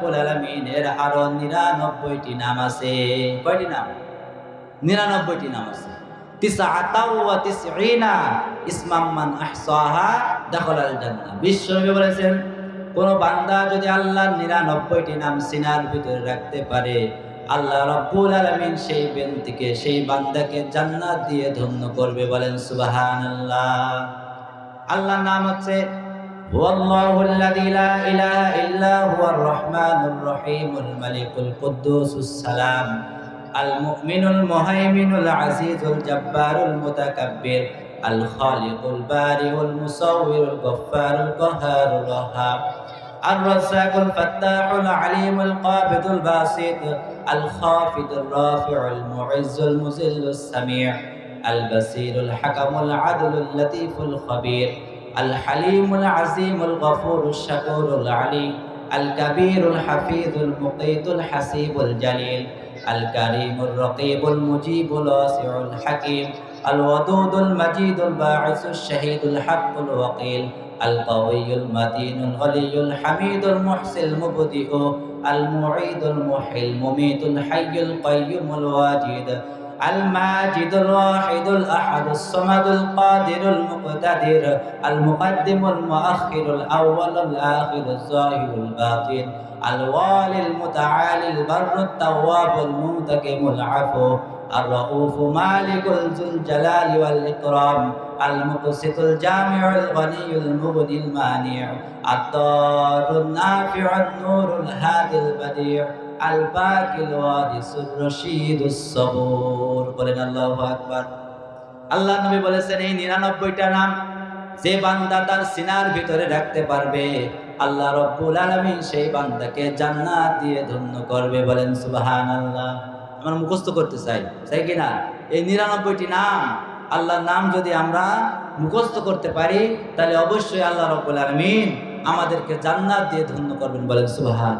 রব্বুল আলমিনের আরও নিরানব্বইটি নাম আছে। কয়টি নাম? নিরানব্বইটি নাম আছে। বলেছেন, কোন বান্দা যদি আল্লাহর নিরানব্বইটি নাম সিনার ভিতরে রাখতে পারে, আল্লাহ রব্বুল আলামিন সেই ব্যক্তিকে, সেই বান্দাকে জান্নাত দিয়ে ধন্য করবে বলেন সুবাহান আল্লাহ আল্লাহর নাম হচ্ছে هو الله الذي لا إله إلا هو الرحمن الرحيم الملك القدوس السلام المؤمن المهيمن العزيز الجبار المتكبر الخالق البارئ المصور الغفار القهار الوهاب الرزاق الفتاح العليم القابض الباسط الخافض الرافع المعز المذل السميع البصير الحكم العدل اللطيف الخبير الحليم العظيم الغفور الشكور العلي الكبير الحفيظ المقيت الحسيب الجليل الكريم الرقيب المجيب الواسع الحكيم الودود المجيد الباعث الشهيد الحق الوقيل القوي المتين الغني الحميد المحسن المبدئ المعيد المحيي المميت الحي القيوم الواجد الماجد الواحد الأحد الصمد القادر المقتدر المقدم المؤخر الأول الآخر الظاهر الباطن الوالي المتعالي البر التواب المنتقم العفو الرؤوف مالك ذو الجلال والإكرام المقسط الجامع الغني المغني المانع الضار النافع النور الهادي البديع আল বাকিল ওয়ারিসুর বলেন আল্লাহু আকবার। আল্লাহ নবী বলেছেন, এই 99টা নাম যে বান্দা তার সিনার ভিতরে রাখতে পারবে, আল্লাহ রব্বুল আলামিন সেই বান্দাকে জান্নাত দিয়ে ধন্য করবে। বলেন সুবাহান আল্লাহ আমরা মুখস্থ করতে চাই চাই কিনা? এই নিরানব্বইটি নাম, আল্লাহর নাম যদি আমরা মুখস্থ করতে পারি, তাহলে অবশ্যই আল্লাহ রব্বুল আলমিন আমাদেরকে জান্নাত দিয়ে ধন্য করবেন। বলেন সুবহান